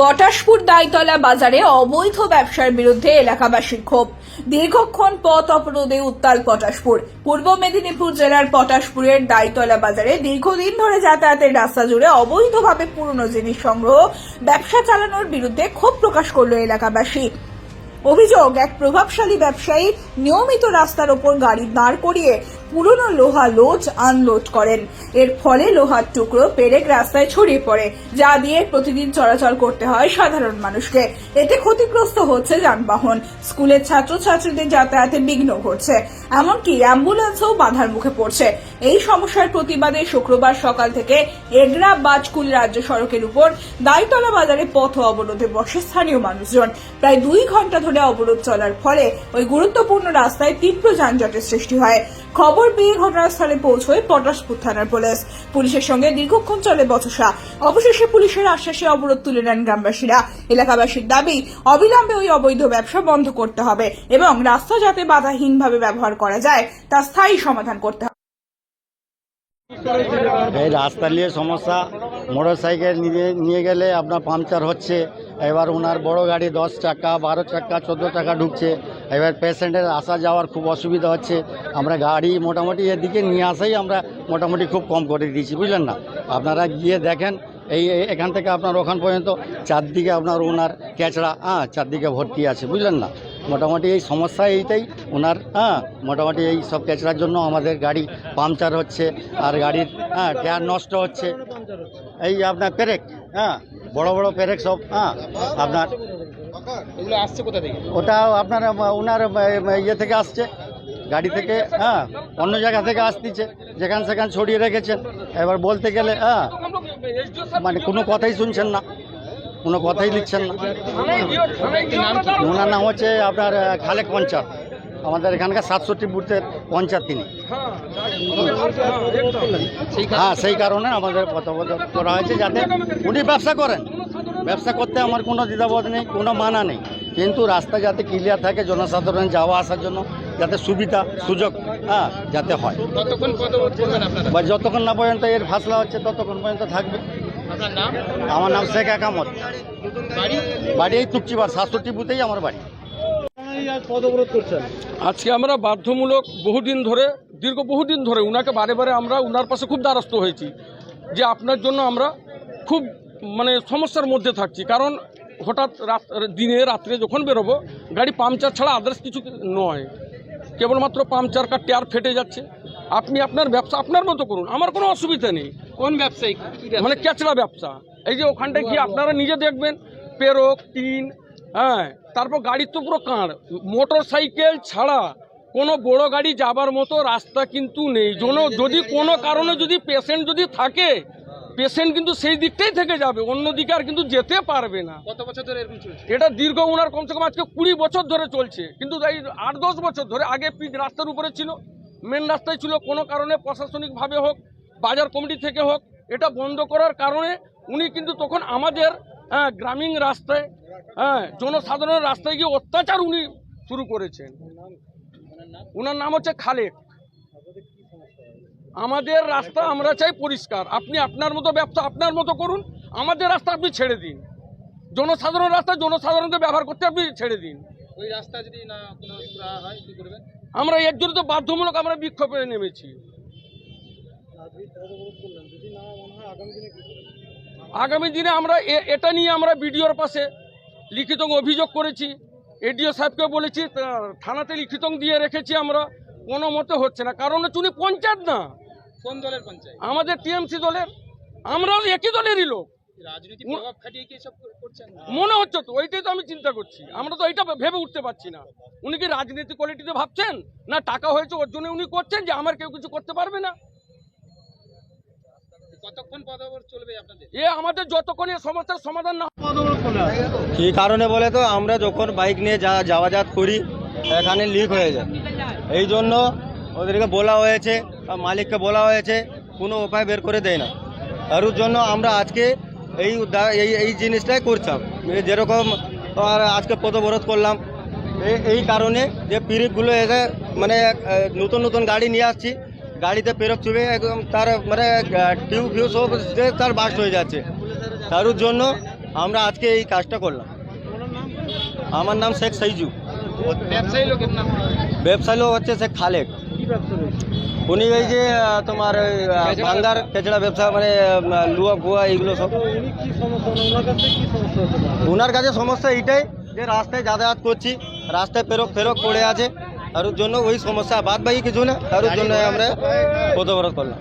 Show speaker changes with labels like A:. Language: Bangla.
A: পটাশপুর দায়তলা বাজারে অবৈধ ব্যবসার বিরুদ্ধে এলাকাবাসীর ক্ষোভ। দীর্ঘক্ষণ পথ অবরোধে উত্তাল পটাশপুর। পূর্ব মেদিনীপুর জেলার পটাশপুরের দায়তলা বাজারে দীর্ঘদিন ধরে যাতায়াতের রাস্তা জুড়ে অবৈধভাবে পুরনো জিনিস সংগ্রহ, ব্যবসা চালানোর বিরুদ্ধে ক্ষোভ প্রকাশ করল এলাকাবাসী। অভিযোগ, এক প্রভাবশালী ব্যবসায়ী নিয়মিত রাস্তার ওপর গাড়ি দাঁড় করিয়ে পুরনো লোহা লোড আনলোড করেন। এর ফলে লোহার টুকরো পেরেক রাস্তায় ছড়িয়ে পড়ে, যা দিয়ে প্রতিদিন চলাচল করতে হয় সাধারণ মানুষকে। এতে ক্ষতিগ্রস্ত হচ্ছে যানবাহন। স্কুলের ছাত্রছাত্রীদের যাতায়াতে বিঘ্ন ঘটছে, এমনকি অ্যাম্বুলেন্সও বাধার মুখে পড়ছে। এই সমস্যার প্রতিবাদে শুক্রবার সকাল থেকে এগরা বাজকুল রাজ্য সড়কের উপর দাইতলা বাজারে পথ অবরোধে বসে স্থানীয় মানুষজন। প্রায় দুই ঘণ্টা ধরে অবরোধ চলার ফলে ওই গুরুত্বপূর্ণ রাস্তায় তীব্র যানজটের সৃষ্টি হয়। খবর পেয়ে ঘটনাস্থলে পৌঁছয় পটাশপুর থানার পুলিশ। পুলিশের সঙ্গে দীর্ঘক্ষণ চলে বচসা। অবশেষে পুলিশের আশ্বাসে অবরোধ তুলে নেন গ্রামবাসীরা। এলাকাবাসীর দাবি, অবিলম্বে ওই অবৈধ ব্যবসা বন্ধ করতে হবে এবং রাস্তা যাতে বাধাহীনভাবে ব্যবহার করা যায়, তা স্থায়ী সমাধান করতে হবে।
B: এই রাস্তা নিয়ে সমস্যা মোটর সাইকেল নিয়ে নিয়ে গেলে আপনার পাংচার হচ্ছে। এবার ওনার বড় গাড়ি দশ চাকা, বারো চাকা, চোদ্দ চাকা ঢুকছে। এবার পেশেন্টের আসা যাওয়ার খুব অসুবিধা হচ্ছে। আমরা গাড়ি মোটামুটি এদিকে নিয়ে আসাই আমরা মোটামুটি খুব কম করে দিয়েছি, বুঝলেন না? আপনারা গিয়ে দেখেন, এই এখান থেকে আপনার ওখান পর্যন্ত চারদিকে আপনার ওনার ক্যাচড়া হ্যাঁ চারদিকে ভর্তি আছে, বুঝলেন না? মোটামুটি এই সমস্যা এইটাই, ওনার হ্যাঁ মোটামুটি এই সব ক্যাচড়ার জন্য আমাদের গাড়ি পাংচার হচ্ছে, আর গাড়ির হ্যাঁ টায়ার নষ্ট হচ্ছে। এই আপনার পেরেক হ্যাঁ বড় বড় পেরেক সব হ্যাঁ আপনার
C: এগুলো আসছে কোথা থেকে?
B: ওটা আপনার ওনার ইয়ে থেকে আসছে গাড়ি থেকে হ্যাঁ অন্য জায়গা থেকে আসতেছে যেখান সেখান ছড়িয়ে রেখেছেন। এবার বলতে গেলে হ্যাঁ মানে কোনো কথাই শুনছেন না কোনো কথাই লিখছেন না। ওনার নাম হচ্ছে আপনার খালেক পঞ্চায়েত আমাদের এখানকার সাতষট্টি বুথের পঞ্চায়েত তিনি। হ্যাঁ সেই কারণে আমাদের করা হয়েছে যাতে উনি ব্যবসা করেন। ব্যবসা করতে আমার কোনো দ্বিধাবোধ নেই কোনো মানা নেই। কিন্তু রাস্তা যাতে ক্লিয়ার থাকে জনসাধারণ যাওয়া আসার জন্য যাতে সুবিধা সুযোগ হ্যাঁ যাতে হয়। বা যতক্ষণ না পর্যন্ত এর ফাসলা হচ্ছে ততক্ষণ পর্যন্ত থাকবে। আমার নাম শেখ একামত।
C: বাড়ি?
B: এই তুকচিবার সাতষট্টি বুথেই আমার বাড়ি।
D: আজকে আমরা বাধ্যমূলক বহুদিন ধরে দীর্ঘ বহুদিন ধরে উনাকে বারে বারে আমরা উনার পাশে খুব দ্বারস্থ হয়েছি যে আপনার জন্য আমরা খুব মানে সমস্যার মধ্যে থাকছি। কারণ হঠাৎ রাত দিনে রাত্রে যখন বেরোবো গাড়ি পাংচার ছাড়া আদার্স কিছু নয়। কেবলমাত্র পাংচার কার টায়ার ফেটে যাচ্ছে। আপনি আপনার ব্যবসা আপনার মতো করুন। আমার কোনো অসুবিধা নেই।
C: কোন ব্যবসায়ী?
D: মানে ক্যাচড়া ব্যবসা। এই যে ওখানটায় গিয়ে আপনারা নিজে দেখবেন পেরক টিন হ্যাঁ তারপর গাড়ির তো পুরো কাঁড়। মোটর সাইকেল ছাড়া কোনো বড় গাড়ি যাবার মতো রাস্তা কিন্তু নেই। যদি কোনো কারণে যদি পেশেন্ট যদি থাকে পেশেন্ট কিন্তু সেই দিকটাই থেকে যাবে অন্যদিকে আর কিন্তু যেতে পারবে না।
C: কত বছর ধরে এরকম চলছে?
D: এটা দীর্ঘ ওনার কমসে কম আজকে কুড়ি বছর ধরে চলছে। কিন্তু এই আট দশ বছর ধরে আগে পিচ রাস্তার উপরে ছিল মেন রাস্তায় ছিল কোনো কারণে প্রশাসনিকভাবে হোক বাজার কমিটি থেকে হোক এটা বন্ধ করার কারণে উনি কিন্তু তখন আমাদের হ্যাঁ, গ্রামীণ রাস্তায় হ্যাঁ জনসাধারণের রাস্তায় গিয়ে অত্যাচার উনি শুরু করেছেন। ওনার নাম হচ্ছে খালেক আমাদের রাস্তা আমরা চাই পরিষ্কার। আপনি আপনার মতো ব্যবসা আপনার মতো করুন আমাদের রাস্তা আপনি ছেড়ে দিন। জনসাধারণ রাস্তা জনসাধারণকে ব্যবহার করতে আপনি ছেড়ে দিন।
C: ওই রাস্তা যদি না কোনো হয় কি করবেন?
D: আমরা এর জন্য তো বাধ্যমূলক আমরা বিক্ষোভে নেমেছি। আগামী দিনে আমরা এটা নিয়ে আমরা বিডিওর পাশে লিখিত অভিযোগ করেছি। এডিও সাহেবকে বলেছি থানাতে লিখিত দিয়ে রেখেছি আমরা। কোনো মতে হচ্ছে না। কারণ হচ্ছে উনি পঞ্চায়েত না।
C: কোন দলের পঞ্চায়েত?
D: আমাদের টিএমসি দলের। আমরাও একই দলেরই লোক।
C: রাজনৈতিক প্রভাব খাটিয়ে কি সব করছেন?
D: মনে হচ্ছে তো ওইটাই তো আমি চিন্তা করছি। আমরা তো এইটা ভেবে উঠতে পারছি না। উনি কি রাজনীতি কোয়ালিটিতে ভাবছেন? না টাকা হয়েছে ওর জন্য উনি করছেন যে আমার কেউ কিছু করতে পারবে না?
C: কতক্ষণ পথ অবরোধ চলবে আপনাদের?
D: এ আমাদের যতক্ষণ এই সমস্যার সমাধান না
E: কী কারণে বলে তো আমরা যখন বাইক নিয়ে যা যাওয়াজাত করি এখানে লিক হয়ে যায়। এই জন্য ওদেরকে বলা হয়েছে মালিককে বলা হয়েছে কোনো উপায় বের করে দেয় না। তার জন্য আমরা আজকে এই এই এই জিনিসটাই করতাম এই যেরকম আর আজকে পথবরোধ করলাম। এই- এই কারণে যে পিরিপগুলো এসে মানে নতুন নতুন গাড়ি নিয়ে আসছি গাড়িতে পেরক চুবে একদম তার মানে টিউব ফিউ সব তার বাস্ট হয়ে যাচ্ছে। তার জন্য আমরা আজকে এই কাজটা করলাম। আমার নাম শেখ সাইজু।
C: ব্যবসায়ী লোকের নাম?
E: ব্যবসায়ী লোক হচ্ছে শেখ খালেক। উনি এই যে তোমার ওই, বাঙ্গার কেচড়া ব্যবসা মানে লুয়া ফুয়া এইগুলো সব। ওনার কাছে সমস্যা এইটাই যে রাস্তায় যাতায়াত করছি রাস্তায় ফেরক ফেরক পড়ে আছে। তার জন্য ওই সমস্যা বাদ বাকি কিছু না তার জন্য আমরা পদবরত করলাম।